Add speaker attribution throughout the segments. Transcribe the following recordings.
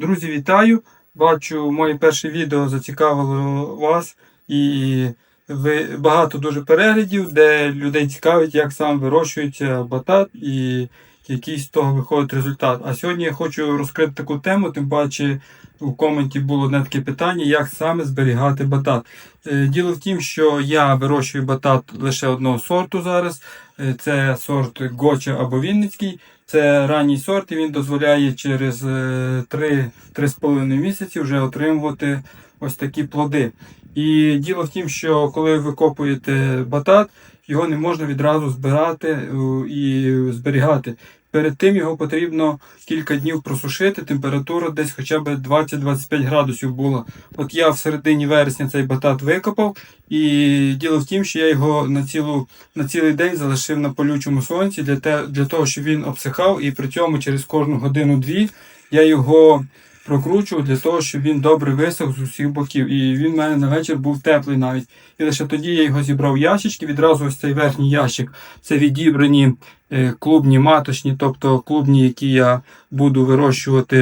Speaker 1: Друзі, вітаю! Бачу, моє перше відео зацікавило вас і ви багато дуже переглядів, де людей цікавить, як сам вирощується батат і який з того виходить результат. А сьогодні я хочу розкрити таку тему, тим паче у коменті було одне таке питання, як саме зберігати батат. Е, Діло в тім, що я вирощую батат лише одного сорту зараз. Е, Це сорт Гоча або Вінницький. Це ранній сорт, і він дозволяє через е, 3-3,5 місяці вже отримувати ось такі плоди. І діло в тім, що коли ви викопуєте батат, його не можна відразу збирати е, і зберігати. Перед тим його потрібно кілька днів просушити, температура десь хоча б 20-25 градусів була. От я в середині вересня цей батат викопав, і діло в тім, що я його на, цілу, на цілий день залишив на полючому сонці для, те, для того, щоб він обсихав, і при цьому через кожну годину-дві я його прокручував для того, щоб він добре висох з усіх боків. І він в мене на вечір був теплий навіть. І лише тоді я його зібрав ящички. Відразу ось цей верхній ящик це відібрані е, клубні маточні, тобто клубні, які я буду вирощувати,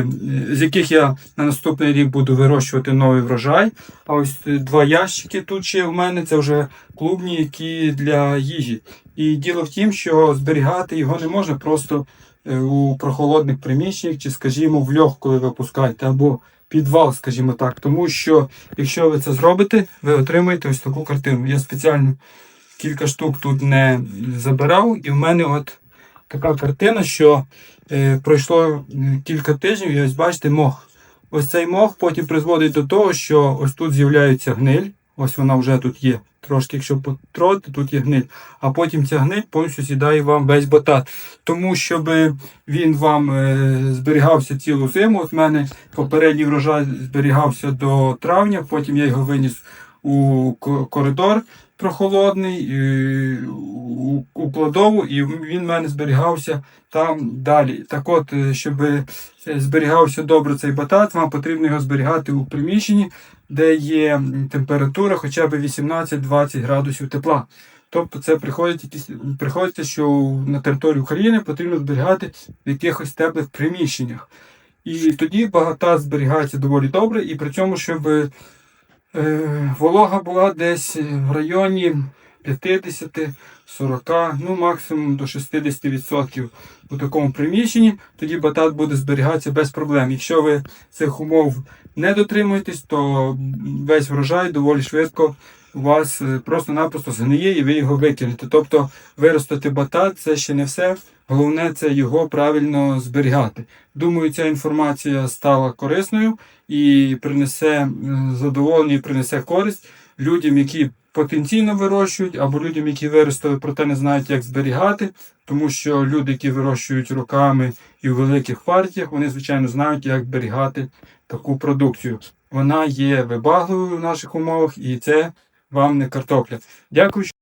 Speaker 1: е, з яких я на наступний рік буду вирощувати новий врожай. А ось е, два ящики тут ще в мене це вже клубні, які для їжі. І діло в тім, що зберігати його не можна просто у прохолодних приміщеннях, чи, скажімо, в льох, коли ви пускаєте, або підвал, скажімо так. Тому що якщо ви це зробите, ви отримаєте ось таку картину. Я спеціально кілька штук тут не забирав, і в мене от така картина, що е, пройшло кілька тижнів, і ось бачите, мох. Ось цей мох потім призводить до того, що ось тут з'являється гниль. Ось вона вже тут є. Трошки, якщо потроти, тут є гниль. А потім ця гниль повністю сідає вам весь батат. Тому, щоб він вам е, зберігався цілу зиму. От мене попередній врожай зберігався до травня, потім я його виніс у коридор прохолодний, е, у, кладову, і він в мене зберігався там далі. Так от, е, щоб е, зберігався добре цей батат, вам потрібно його зберігати у приміщенні, де є температура хоча б 18-20 градусів тепла. Тобто це приходить приходиться, що на території України потрібно зберігати в якихось теплих приміщеннях. І тоді багата зберігається доволі добре, і при цьому, щоб волога була десь в районі 50-40, ну максимум до 60% у такому приміщенні, тоді батат буде зберігатися без проблем. Якщо ви цих умов не дотримуєтесь, то весь врожай доволі швидко у вас е, просто-напросто згниє і ви його викинете. Тобто виростити батат це ще не все. Головне це його правильно зберігати. Думаю, ця інформація стала корисною і принесе задоволення, і принесе користь людям, які потенційно вирощують, або людям, які виростили, проте не знають, як зберігати. Тому що люди, які вирощують роками і в великих партіях, вони звичайно знають, як зберігати таку продукцію. Вона є вибагливою в наших умовах, і це вам не картопля. Дякую.